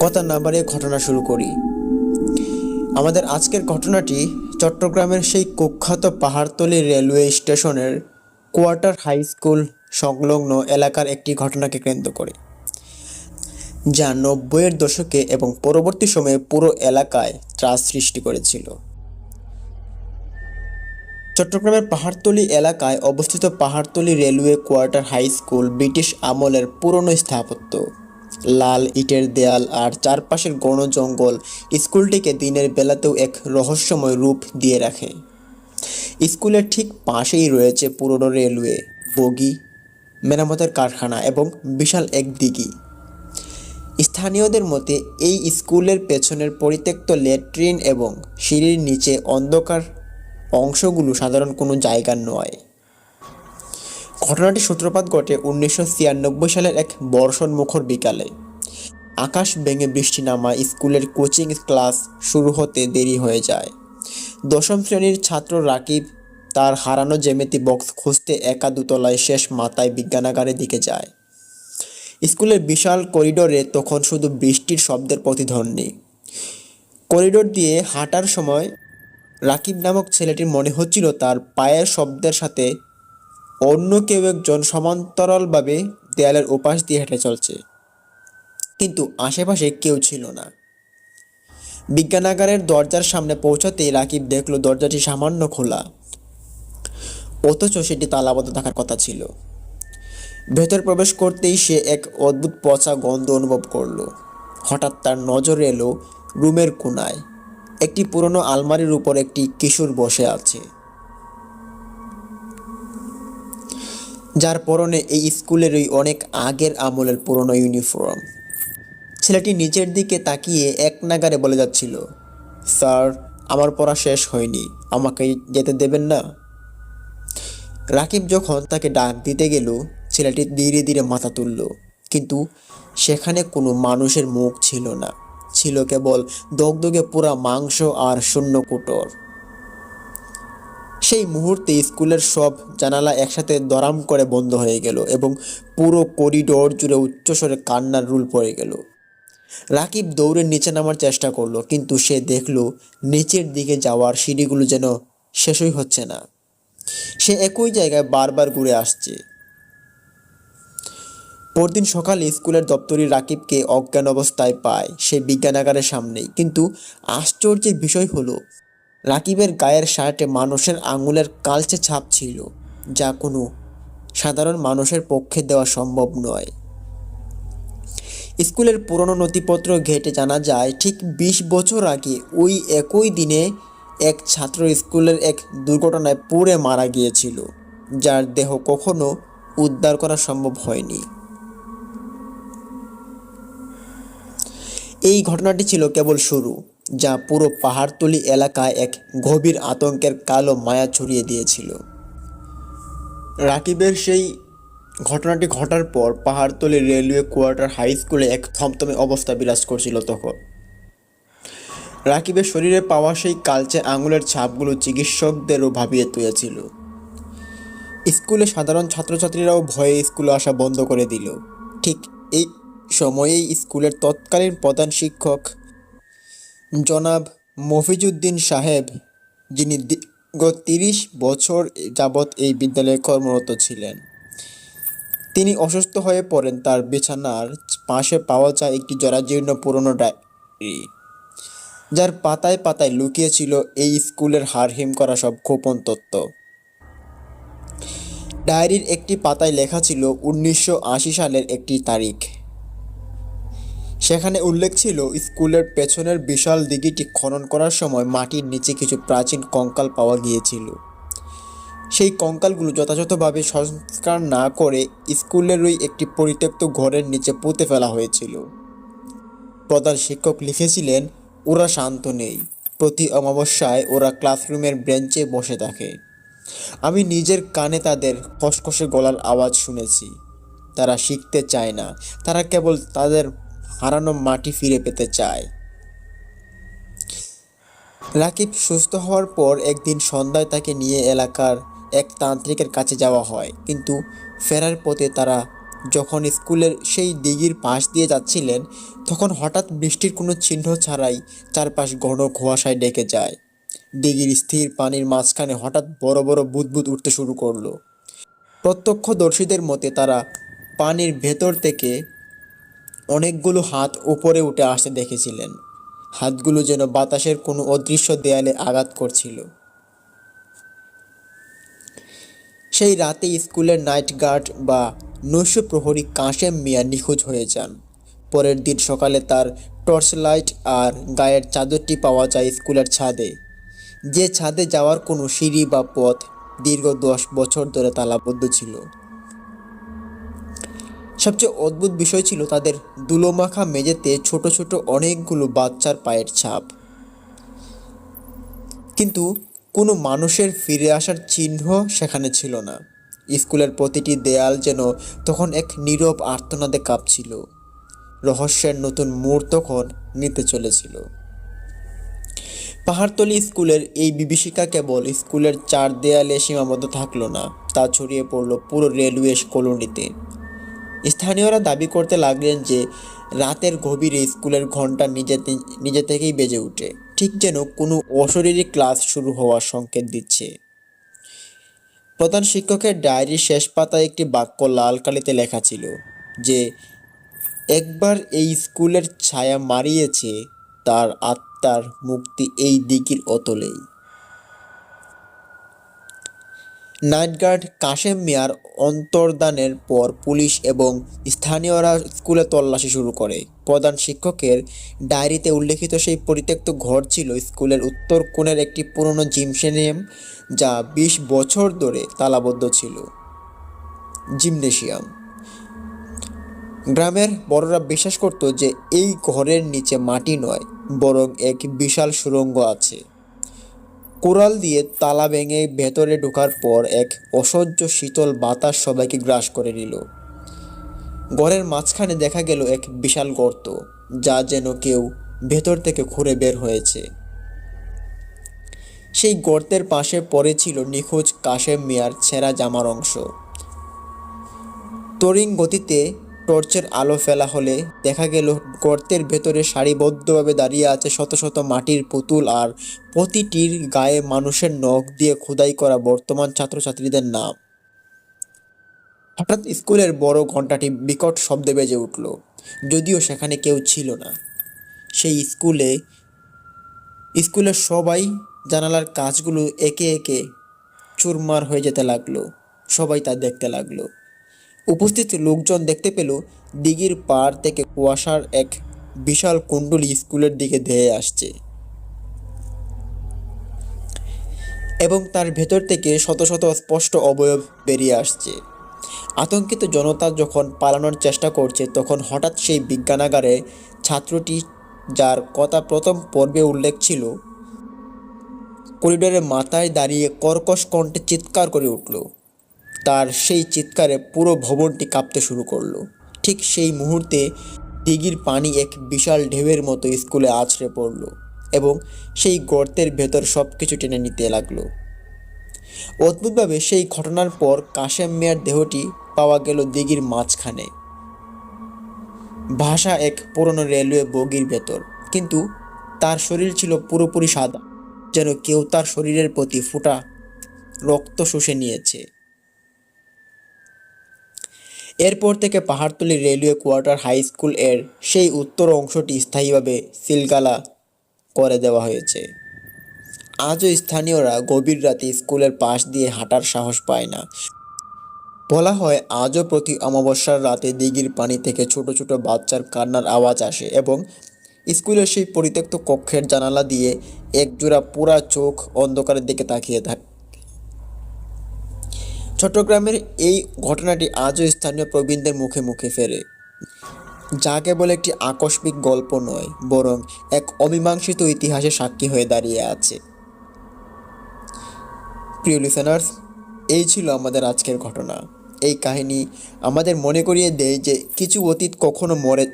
কথা না বাড়িয়ে ঘটনা শুরু করি। আমাদের আজকের ঘটনাটি চট্টগ্রামের সেই কুখ্যাত পাহাড়তলি রেলওয়ে স্টেশনের কোয়ার্টার হাই স্কুল সংলগ্ন এলাকার একটি ঘটনাকে কেন্দ্র করে। যা নব্বইয়ের দশকে এবং পরবর্তী সময়ে পুরো এলাকায় ত্রাস সৃষ্টি করেছিল। চট্টগ্রামের পাহাড়তলি এলাকায় অবস্থিত Pahartali railway quarter high school British আমলের পুরনো স্থাপত্য। লাল ইটের দেয়াল আর চারপাশের গণ জঙ্গল স্কুলটিকে দিনের বেলাতেও এক রহস্যময় রূপ দিয়ে রাখে। স্কুলের ঠিক পাশেই রয়েছে পুরনো রেলওয়ে, বগি, মেরামতের কারখানা এবং বিশাল এক দিঘি। স্থানীয়দের মতে, এই স্কুলের পেছনের পরিত্যক্ত ল্যাট্রিন এবং সিঁড়ির নিচে অন্ধকার অংশগুলো সাধারণ কোনো জায়গা নয়। ঘটনাটি সূত্রপাত ঘটে উনিশশো ছিয়ানব্বই সালের এক বর্ষণ মুখর বিকালে। আকাশ ভেঙে বৃষ্টি নামা স্কুলের কোচিং ক্লাস শুরু হতে দেরি হয়ে যায়। দশম শ্রেণির ছাত্র রাকিব তার হারানো জ্যামিতি বক্স খুঁজতে একা দুতলায় শেষ মাথায় বিজ্ঞানাগারের দিকে যায়। স্কুলের বিশাল করিডোরে তখন শুধু বৃষ্টির শব্দের প্রতিধ্বনি। করিডোর দিয়ে হাঁটার সময় রাকিব নামক ছেলেটির মনে হচ্ছিল তার পায়ের শব্দের সাথে অন্য কেউ একজন সমান্তরালভাবে দেয়ালের ওপাশ দিয়ে হেঁটে চলছে। কিন্তু আশেপাশে কেউ ছিল না। বিজ্ঞানাগারের দরজার সামনে পৌঁছাতেই রাকিব দেখল দরজাটি সামান্য খোলা। অথচ সেটি তালাবদ্ধ থাকার কথা ছিল। ভেতর প্রবেশ করতেই সে এক অদ্ভুত পচা গন্ধ অনুভব করল। হঠাৎ তার নজর এলো রুমের কোনায়। একটি পুরনো আলমারির উপর একটি কিশোর বসে আছে। যার পরনে এই স্কুলেরই অনেক আগের আমলের পুরনো ইউনিফর্ম। ছেলেটি নিচের দিকে তাকিয়ে এক নাগারে বলে যাচ্ছিল, স্যার, আমার পড়া শেষ হয়নি, আমাকে যেতে দেবেন না? রাকিব যখন তাকে ডাক দিতে গেল, ছেলেটি ধীরে ধীরে মাথা তুলল, কিন্তু সেখানে কোনো মানুষের মুখ ছিল না, ছিল কেবল দগদগে পুরা মাংস আর শূন্য কুটোর। সেই মুহূর্তে স্কুলের সব জানালা একসাথে দরাম করে বন্ধ হয়ে গেল এবং পুরো করিডোর জুড়ে উচ্চস্বরে কান্নার রুল পড়ে গেল। রাকিব দৌড়ে নিচে নামার চেষ্টা করল, কিন্তু সে দেখল নিচের দিকে যাওয়ার সিঁড়িগুলো যেন শেষই হচ্ছে না। সে একই জায়গায় বারবার ঘুরে আসছে। পরদিন সকালে স্কুলের দপ্তরি রাকিবকে অজ্ঞান অবস্থায় পায়। সে বিজ্ঞানাগারের সামনেই। কিন্তু আশ্চর্যের বিষয় হলো রাকিবের গায়ের শার্টে মানুষের আঙুলের কালচে ছাপ ছিল, যা কোনো সাধারণ মানুষের পক্ষে দেওয়া সম্ভব নয়। স্কুলের পুরনো নথিপত্র ঘেটে জানা যায়, ঠিক বিশ বছর আগে ওই একই দিনে এক ছাত্র স্কুলের এক দুর্ঘটনায় পুড়ে মারা গিয়েছিল, যার দেহ কখনো উদ্ধার করা সম্ভব হয়নি। এই ঘটনাটি ছিল কেবল শুরু। যা পুরো পাহাড়তলি এলাকায় এক গভীর আতঙ্কের কালো মায়া ছড়িয়ে দিয়েছিল। রাকিবের সেই ঘটনাটি ঘটার পর পাহাড়তলি রেলওয়ে কোয়ার্টার হাই স্কুলে এক থমথমে অবস্থা বিরাজ করছিল তখন। রাকিবের শরীরে পাওয়া সেই কালচে আঙুলের ছাপগুলো চিকিৎসকদেরও ভাবিয়ে তুলেছিল। স্কুলে সাধারণ ছাত্রছাত্রীরাও ভয়ে স্কুলে আসা বন্ধ করে দিল। ঠিক এই সময়েই স্কুলের তৎকালীন প্রধান শিক্ষক জনাব মফিজুদ্দিন সাহেব, যিনি দীর্ঘ তিরিশ বছর যাবৎ এই বিদ্যালয়ে কর্মরত ছিলেন। তিনি অসুস্থ হয়ে পড়েন, তার বিছানার পাশে পাওয়া যায় একটি জরাজীর্ণ পুরনো ডায়েরি, যার পাতায় পাতায় লুকিয়ে ছিল এই স্কুলের হারহিম করা সব গোপন তত্ত্ব ডায়েরির একটি পাতায় লেখা ছিল, উনিশশো আশি সালের একটি তারিখ। সেখানে উল্লেখ ছিল, স্কুলের পেছনের বিশাল দিঘিটি খনন করার সময় মাটির নিচে কিছু প্রাচীন কঙ্কাল পাওয়া গিয়েছিল। সেই কঙ্কালগুলো যথাযথভাবে সংস্কার না করে স্কুলের ওই একটি পরিত্যক্ত ঘরের নিচে পুঁতে ফেলা হয়েছিল। প্রধান শিক্ষক লিখেছিলেন, ওরা শান্ত নেই। প্রতি অমাবস্যায় ওরা ক্লাসরুমের বেঞ্চে বসে থাকে। আমি নিজের কানে তাদের খসখসে গলার আওয়াজ শুনেছি। তারা শিখতে চায় না। তারা কেবল তাদের হারানো মাটি ফিরে পেতে চায়। রাকিব সুস্থ হওয়ার পর একদিন সন্ধ্যায় তাকে নিয়ে এলাকার এক তান্ত্রিকের কাছে যাওয়া হয়। কিন্তু ফেরার পথে তারা যখন স্কুলের সেই দিঘির পাশ দিয়ে যাচ্ছিলেন, তখন হঠাৎ বৃষ্টির কোনো চিহ্ন ছাড়াই চারপাশ ঘন কুয়াশায় ডেকে যায়। দিঘির স্থির পানির মাঝখানে হঠাৎ বড় বড় বুদবুদ উঠতে শুরু করল। প্রত্যক্ষদর্শীদের মতে তারা পানির ভেতর থেকে অনেকগুলো হাত উপরে উঠে আসতে দেখেছিলেন। হাতগুলো যেন বাতাসের কোনো অদৃশ্য দেয়ালে আঘাত করছিল। সেই রাতে স্কুলের নাইট গার্ড বা নৈশ প্রহরী কাশেম মিয়া নিখোঁজ হয়ে যান। পরের দিন সকালে তার টর্চ লাইট আর গায়ের চাদরটি পাওয়া যায় স্কুলের ছাদে। যে ছাদে যাওয়ার কোনো সিঁড়ি বা পথ দীর্ঘ দশ বছর ধরে তালাবদ্ধ ছিল। সবচেয়ে অদ্ভুত বিষয় ছিল তাদের দুলোমাখা মেঝেতে ছোট ছোট অনেকগুলো বাচ্চার পায়ের ছাপ। কিন্তু কোনো মানুষের ফিরে আসার চিহ্ন সেখানে ছিল না। স্কুলের প্রতিটি দেয়াল যেন তখন এক নীরব আর্তনাদে কাঁপছিল। রহস্যের নতুন মোড় তখন নিতে চলেছিল। পাহাড়তলি স্কুলের এই বিভীষিকা কেবল স্কুলের চার দেয়ালে সীমাবদ্ধ থাকল না, তা ছড়িয়ে পড়ল পুরো রেলওয়ে কলোনিতে। স্থানীয়রা দাবি করতে লাগলেন যে, রাতের গভীরে স্কুলের ঘণ্টা নিজে নিজে থেকেই বেজে ওঠে। ঠিক যেন কোনো অশরীরী ক্লাস শুরু হওয়ার সংকেত দিচ্ছে। প্রধান শিক্ষকের ডায়েরির শেষ পাতায় একটি বাক্য লাল কালিতে লেখা ছিল যে, একবার এই স্কুলের ছায়া মারিয়েছে, তার আত্মার মুক্তি এই দিকির অতলেই। নাইট গার্ড কাশেম মিয়ার অন্তর্দানের পর পুলিশ এবং স্থানীয়রা স্কুলে তল্লাশি শুরু করে। প্রধান শিক্ষকের ডায়েরিতে উল্লেখিত সেই পরিত্যক্ত ঘর ছিল স্কুলের উত্তর কোণের একটি পুরনো জিমসেনিয়াম যা বিশ বছর ধরে তালাবদ্ধ ছিল। জিমনেশিয়াম। গ্রামের বড়রা বিশ্বাস করত যে এই ঘরের নিচে মাটি নয়, বরং এক বিশাল সুড়ঙ্গ আছে। কোরাল দিয়ে তালা ভেঙে ভেতরে ঢোকার পর এক অসহ্য শীতল বাতাস সবাইকে গ্রাস করে নিল। ঘরের মাঝখানে দেখা গেল এক বিশাল গর্ত, যা যেন কেউ ভেতর থেকে খুঁড়ে বের হয়েছে। সেই গর্তের পাশে পড়ে ছিল নিখোঁজ কাশেম মিয়ার ছেঁড়া জামার অংশ। তরিং গতিতে টর্চের আলো ফেলা হলে দেখা গেল গর্তের ভেতরে সারিবদ্ধভাবে দাঁড়িয়ে আছে শত শত মাটির পুতুল আর প্রতিটির গায়ে মানুষের নখ দিয়ে খোদাই করা বর্তমান ছাত্রছাত্রীদের নাম। হঠাৎ স্কুলের বড় ঘন্টাটি বিকট শব্দে বেজে উঠল, যদিও সেখানে কেউ ছিল না। সেই স্কুলে, স্কুলের সবাই জানালার কাজগুলো একে একে চুরমার হয়ে যেতে লাগল, সবাই তা দেখতে লাগল। উপস্থিত লোকজন দেখতে পেল দিঘির পাড় থেকে কুয়াশার এক বিশাল কুণ্ডলী স্কুলের দিকে ধেয়ে আসছে এবং তার ভেতর থেকে শত শত স্পষ্ট অবয়ব বেরিয়ে আসছে। আতঙ্কিত জনতা যখন পালানোর চেষ্টা করছে, তখন হঠাৎ সেই বিজ্ঞানাগারে ছাত্রটি, যার কথা প্রথম পর্বে উল্লেখ ছিল, করিডোরের মাথায় দাঁড়িয়ে কর্কশ কণ্ঠে চিৎকার করে উঠল। তার সেই চিৎকারে পুরো ভবনটি কাঁপতে শুরু করল। ঠিক সেই মুহূর্তে দিঘির পানি এক বিশাল ঢেউয়ের মতো স্কুলে আছড়ে পড়ল এবং সেই গর্তের ভেতর সব কিছু টেনে নিতে লাগল। অদ্ভুতভাবে সেই ঘটনার পর কাশেম মিয়ার দেহটি পাওয়া গেল দিঘির মাঝখানে। ভাষা এক পুরনো রেলওয়ে বগির ভেতর, কিন্তু তার শরীর ছিল পুরোপুরি সাদা, যেন কেউ তার শরীরের প্রতি ফোঁটা রক্ত শুষে নিয়েছে। এরপর থেকে পাহাড়তলি রেলওয়ে কোয়ার্টার হাই স্কুলের সেই উত্তর অংশটি স্থায়ীভাবে সিলগালা করে দেওয়া হয়েছে। আজও স্থানীয়রা গভীর রাতে স্কুলের পাশ দিয়ে হাঁটার সাহস পায় না। বলা হয়, আজও প্রতি অমাবস্যার রাতে দিঘির পানি থেকে ছোট ছোট বাচ্চার কান্নার আওয়াজ আসে এবং স্কুলের সেই পরিত্যক্ত কক্ষের জানালা দিয়ে একজোড়া পুরা চোখ অন্ধকারের দিকে তাকিয়ে থাকে। চট্টগ্রামের এই ঘটনাটি আজও স্থানীয় প্রবীণদের মুখে মুখে ফেরে। যা কেবল একটি আকস্মিক গল্প নয়, বরং এক অমীমাংসিত ইতিহাসে সাক্ষী হয়ে দাঁড়িয়ে আছে। প্রিয় লিসেনার্স এই ছিল আমাদের আজকের ঘটনা। এই কাহিনী আমাদের মনে করিয়ে দেয় যে কিছু অতীত কখনো মরে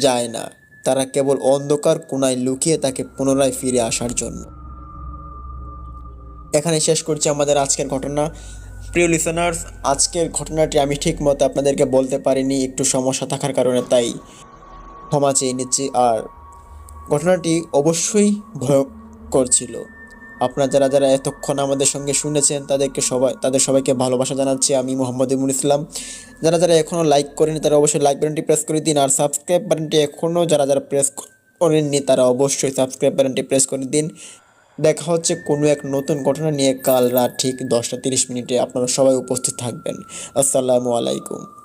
যায় না। তারা কেবল অন্ধকার কোনায় লুকিয়ে তাকে পুনরায় ফিরে আসার জন্য। এখানে শেষ করছি আমাদের আজকের ঘটনা। প্রিয় লিসনার্স আজকের ঘটনাটি আমি ঠিক মতো আপনাদেরকে বলতে পারিনি, একটু সমস্যা থাকার কারণে তাই ক্ষমা চেয়ে নিচ্ছি। আর ঘটনাটি অবশ্যই ভয়ঙ্কর ছিল। আপনারা যারা যারা এতক্ষণ আমাদের সঙ্গে শুনেছেন, তাদেরকে সবাই তাদের সবাইকে ভালোবাসা জানাচ্ছি। আমি মোহাম্মদ ইমুল ইসলাম। যারা যারা এখনও লাইক করেনি, তারা অবশ্যই লাইক বাটনটি প্রেস করে দিন। আর সাবস্ক্রাইব বাটনটি এখনও যারা যারা প্রেস করেননি, তারা অবশ্যই সাবস্ক্রাইব বাটনটি প্রেস করে দিন। দেখা হচ্ছে কোনো এক নতুন ঘটনা নিয়ে কাল রাত ঠিক দশটা তিরিশ মিনিটে আপনারা সবাই উপস্থিত থাকবেন। আসসালামু আলাইকুম।